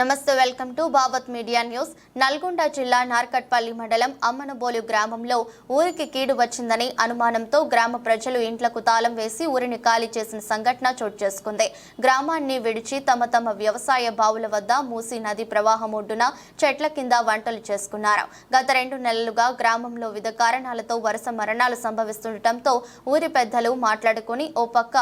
నమస్తే welcome to Babat media news. Nalgonda జిల్లా నార్కట్పల్లి మండలం అమ్మనబోలు గ్రామంలో ఊరికి కీడు వచ్చిందని అనుమానంతో గ్రామ ప్రజలు ఇంట్లకు తాళం వేసి ఊరిని ఖాళీ చేసిన సంఘటన చోటు చేసుకుంది. గ్రామాన్ని విడిచి తమ తమ వ్యవసాయ బావుల వద్ద మూసి నది ప్రవాహం ఒడ్డున చెట్ల కింద వంటలు చేసుకున్నారు. గత రెండు నెలలుగా గ్రామంలో వివిధ కారణాలతో వరుస మరణాలు సంభవిస్తుండటంతో ఊరి పెద్దలు మాట్లాడుకుని ఓ పక్క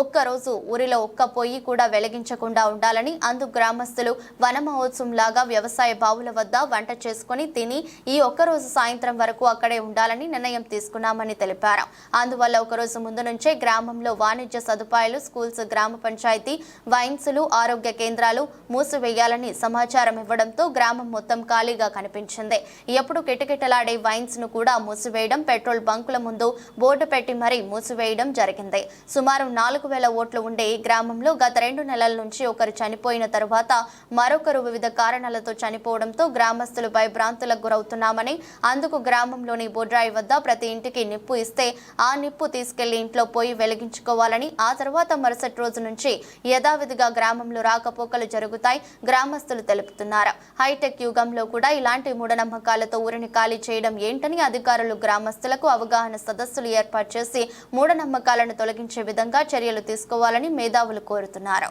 ఒక్కరోజు ఊరిలో ఒక్క పొయ్యి కూడా వెలిగించకుండా ఉండాలని అందు గ్రామస్తులు వన మహోత్సవం లాగా వ్యవసాయ బావుల వద్ద వంట చేసుకుని తిని ఈ ఒక్కరోజు సాయంత్రం వరకు అక్కడే ఉండాలని నిర్ణయం తీసుకున్నామని తెలిపారు. అందువల్ల ఒకరోజు ముందు నుంచే గ్రామంలో వాణిజ్య సదుపాయాలు స్కూల్స్ గ్రామ పంచాయతీ వైన్సులు ఆరోగ్య కేంద్రాలు మూసివేయాలని సమాచారం ఇవ్వడంతో గ్రామం మొత్తం ఖాళీగా కనిపించింది. ఎప్పుడు కిటకిటలాడే వైన్స్ను కూడా మూసివేయడం పెట్రోల్ బంకుల ముందు బోర్డు పెట్టి మరీ మూసివేయడం జరిగింది. సుమారు నాలుగు వేల ఓట్లు ఉండే ఈ గ్రామంలో గత రెండు నెలల నుంచి ఒకరు చనిపోయిన తరువాత మరొకరు వివిధ కారణాలతో చనిపోవడంతో గ్రామస్తులు భయభ్రాంతులకు గురవుతున్నామని అందుకు గ్రామంలోని బొడ్రాయి వద్ద ప్రతి ఇంటికి నిప్పు ఇస్తే ఆ నిప్పు తీసుకెళ్ళి ఇంట్లో పోయి వెలిగించుకోవాలని ఆ తర్వాత మరుసటి రోజు నుంచి యథావిధిగా గ్రామంలో రాకపోకలు జరుగుతాయి గ్రామస్తులు తెలుపుతున్నారు. హైటెక్ యుగంలో కూడా ఇలాంటి మూఢనమ్మకాలతో ఊరిని ఖాళీ చేయడం ఏంటని అధికారులు గ్రామస్తులకు అవగాహన సదస్సులు ఏర్పాటు చేసి మూఢనమ్మకాలను తొలగించే విధంగా చర్యలు తీసుకోవాలని మేధావులు కోరుతున్నారు.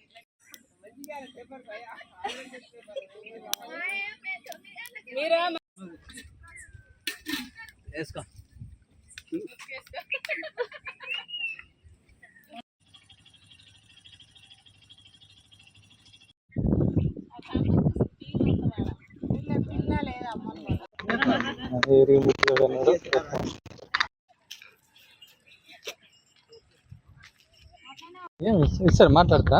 వేసుకో. ఏం ఇస్తారు? మాట్లాడతా?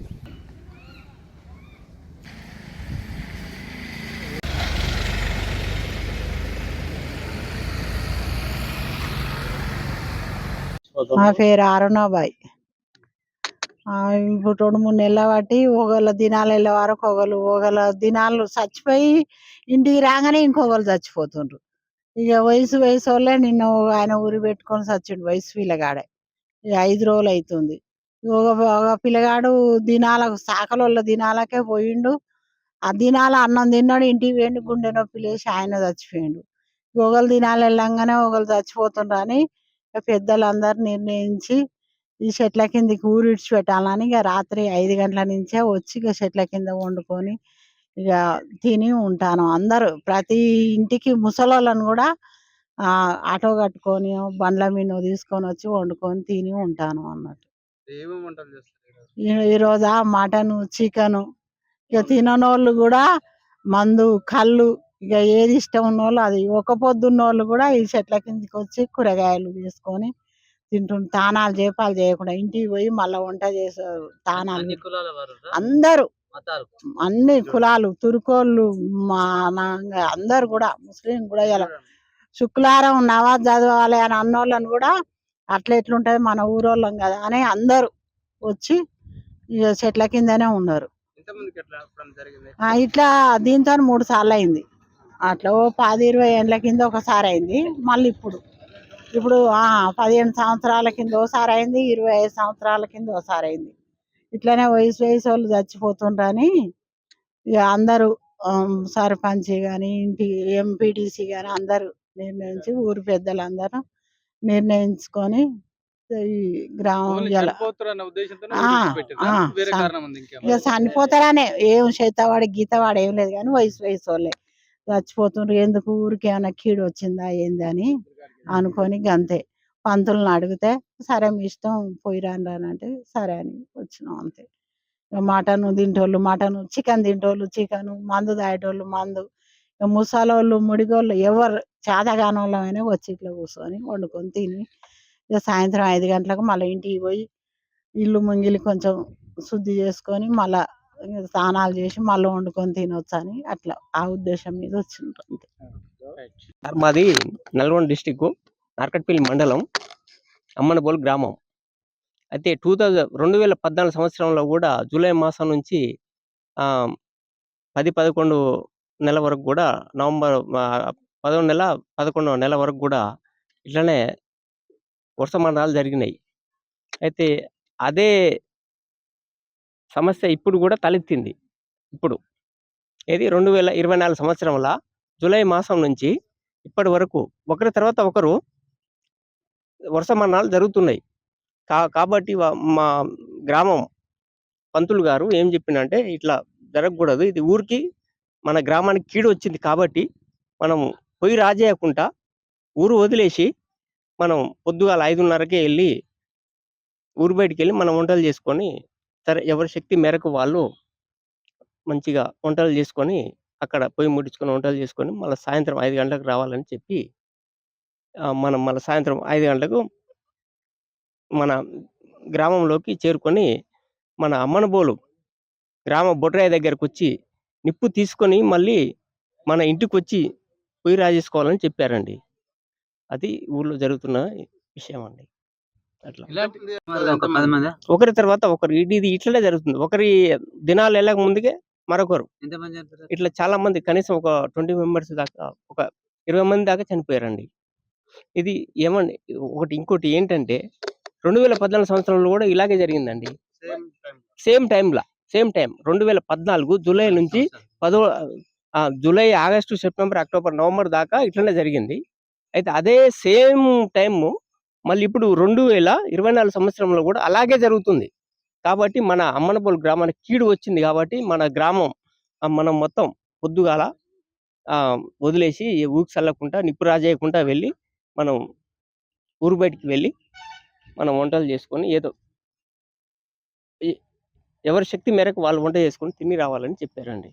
నా పేరు అరుణాబాయ్ ఆ, ఇప్పుడు రెండు మూడు నెలల బట్టి ఒకళ్ళ దినాలు వెళ్ళే వరకు ఒకళ్ళు ఒకళ్ళ దినాలు చచ్చిపోయి ఇంటికి రాగానే ఇంకొకరు చచ్చిపోతుండ్రు. ఇక వయసు వయసు వాళ్ళే నిన్న ఒక ఆయన ఊరి పెట్టుకొని చచ్చిండు వయసు పిల్లగాడే. ఇక ఐదు రోజులు అవుతుంది ఒక ఒక పిల్లగాడు దినాలకు సాకలోళ్ళ దినాలకే పోయిండు. ఆ దినాల అన్నం తిన్నాడు ఇంటికి పోయిండు గుండె నొప్పి లేచి ఆయన చచ్చిపోయిండు. ఒకళ్ళ దినాలు వెళ్ళంగానే ఒకళ్ళు చచ్చిపోతుండ్రు అని పెద్దలందరూ నిర్ణయించి ఈ చెట్ల కిందకి ఊరు ఇడిచి పెట్టాలని ఇక రాత్రి ఐదు గంటల నుంచే వచ్చి ఇక చెట్ల కింద వండుకొని ఇక తిని ఉంటాను. అందరూ ప్రతి ఇంటికి ముసలోళ్ళని కూడా ఆ ఆటో కట్టుకొని బండ్ల మీద తీసుకొని వచ్చి వండుకొని తిని ఉంటాను అన్నట్టు. ఏమేమి వంటలు చేస్తారు ఈ- ఈ రోజా మటన్ చికెన్ ఇక తిననోళ్ళు కూడా మందు కళ్ళు ఇక ఏది ఇష్టం ఉన్నోళ్ళు అది ఒక పొద్దున్నోళ్ళు కూడా ఈ చెట్ల కిందకి వచ్చి కూరగాయలు తీసుకొని తింటుండ్రు. తానాలు చేపాలు చేయకుండా ఇంటికి పోయి మళ్ళీ వంట చేసారు తానాలు అందరూ. అన్ని కులాలు తురుకోళ్ళు మా నా- అందరు కూడా ముస్లిం కూడా ఇలా శుక్రవారం నవాజ్ చదవాలి అని అన్నోళ్ళని కూడా అట్లా ఎట్లుంటది మన ఊరోళ్ళం కదా అని అందరూ వచ్చి ఇక చెట్ల కిందనే ఉన్నారు. ఇట్లా దీంతో మూడు సార్లు అయింది. అట్లా ఓ పది ఇరవై ఏళ్ళ కింద ఒకసారి అయింది మళ్ళీ ఇప్పుడు. ఇప్పుడు ఆ, పదిహేను సంవత్సరాల కింద ఒకసారి అయింది ఇరవై ఐదు సంవత్సరాల కింద ఒకసారి అయింది. ఇట్లనే వయసు వయసు వాళ్ళు చచ్చిపోతుండ్రని ఇక అందరూ సర్పంచ్ కానీ ఇంటి ఎంపీటీసీ కానీ అందరూ నిర్ణయించి ఊరి పెద్దలు అందరూ నిర్ణయించుకొని ఈ గ్రామం ఇక చనిపోతారనే ఏం చేతవాడు గీతవాడు ఏం లేదు కానీ వయసు వయసు వాళ్ళే. చచ్చిపోతుండ్రు. ఎందుకు? ఊరికి ఏమైనా కీడు వచ్చిందా ఏంది అని అనుకొని గంతే. పంతులను అడిగితే సరే మీ ఇష్టం పోయి రాను అంటే సరే అని వచ్చినాం అంతే. ఇక మటన్ తింటోళ్ళు మటన్ చికెన్ తింటోళ్ళు చికెన్ మందు తాగేటోళ్ళు మందు. ఇక ముసలోళ్ళు ముడిగోళ్ళు ఎవరు చేతగాని వాళ్ళమైనా వచ్చి ఇట్లా కూర్చొని వండుకొని తిని ఇక సాయంత్రం ఐదు గంటలకు మళ్ళీ ఇంటికి పోయి ఇల్లు ముంగిలి కొంచెం శుద్ధి చేసుకొని మళ్ళా స్నానాలు చేసి మళ్ళీ వండుకొని తినొచ్చు అని అట్లా ఆ ఉద్దేశం మీద వచ్చిండ్రు మాది నల్గొండ డిస్టిక్ నార్కట్పల్లి మండలం అమ్మనబోల్ గ్రామం. అయితే టూ థౌజండ్ రెండు వేల పద్నాలుగు సంవత్సరంలో కూడా జూలై మాసం నుంచి పది పదకొండు నెల వరకు కూడా నవంబర్ పదకొండు నెల పదకొండవ నెల వరకు కూడా ఇట్లనే వర్షమానాలు జరిగినాయి. అయితే అదే సమస్య ఇప్పుడు కూడా తలెత్తింది. ఇప్పుడు ఇది రెండు వేల ఇరవై నాలుగు సంవత్సరంలో జూలై మాసం నుంచి ఇప్పటి వరకు ఒకరి తర్వాత ఒకరు వర్షమన్నాలు జరుగుతున్నాయి. కా కాబట్టి మా గ్రామం పంతులు గారు ఏం చెప్పిండంటే ఇట్లా జరగకూడదు. ఇది ఊరికి మన గ్రామానికి కీడు వచ్చింది కాబట్టి మనం పోయి రాజేయకుండా ఊరు వదిలేసి మనం పొద్దుగాల ఐదున్నరకే వెళ్ళి ఊరు బయటికి వెళ్ళి మనం వంటలు చేసుకొని సరే ఎవరి శక్తి మేరకు వాళ్ళు మంచిగా వంటలు చేసుకొని అక్కడ పొయ్యి ముట్టించుకొని వంటలు చేసుకొని మళ్ళీ సాయంత్రం ఐదు గంటలకు రావాలని చెప్పి మనం మళ్ళీ సాయంత్రం ఐదు గంటలకు మన గ్రామంలోకి చేరుకొని మన అమ్మనబోలు గ్రామ బొట్రాయ దగ్గరకు వచ్చి నిప్పు తీసుకొని మళ్ళీ మన ఇంటికి వచ్చి పొయ్యి రాజేసుకోవాలని చెప్పారండి. అది ఊళ్ళో జరుగుతున్న విషయం అండి ఒకరి తర్వాత ఒకరు. ఇది ఇది ఇట్లనే జరుగుతుంది. ఒకరి దినాలు వెళ్ళక ముందుకే మరొకరు. ఎంత మంది చనిపోయారు? ఇట్లా చాలా మంది. కనీసం ఒక ట్వంటీ మెంబర్స్ దాకా ఒక ఇరవై మంది దాకా చనిపోయారండి. ఇది ఏమండి? ఒకటి ఇంకోటి ఏంటంటే రెండు వేల పద్నాలుగు సంవత్సరంలో కూడా ఇలాగే జరిగిందండి. సేమ్ టైంలో సేమ్ టైం రెండు వేల పద్నాలుగు జూలై నుంచి పదో ఆ, July August September October November దాకా ఇట్లనే జరిగింది. అయితే అదే సేమ్ టైం మళ్ళీ ఇప్పుడు రెండు వేల ఇరవై నాలుగు సంవత్సరంలో కూడా అలాగే జరుగుతుంది. కాబట్టి మన అమ్మనపల్లి గ్రామానికి కీడు వచ్చింది కాబట్టి మన గ్రామం మనం మొత్తం పొద్దుగాల వదిలేసి ఊకి చల్లకుండా నిప్పు రాజేయకుండా వెళ్ళి మనం ఊరు బయటికి వెళ్ళి మనం వంటలు చేసుకొని ఏదో ఎవరి శక్తి మేరకు వాళ్ళు వంట చేసుకొని తిని రావాలని చెప్పారండి.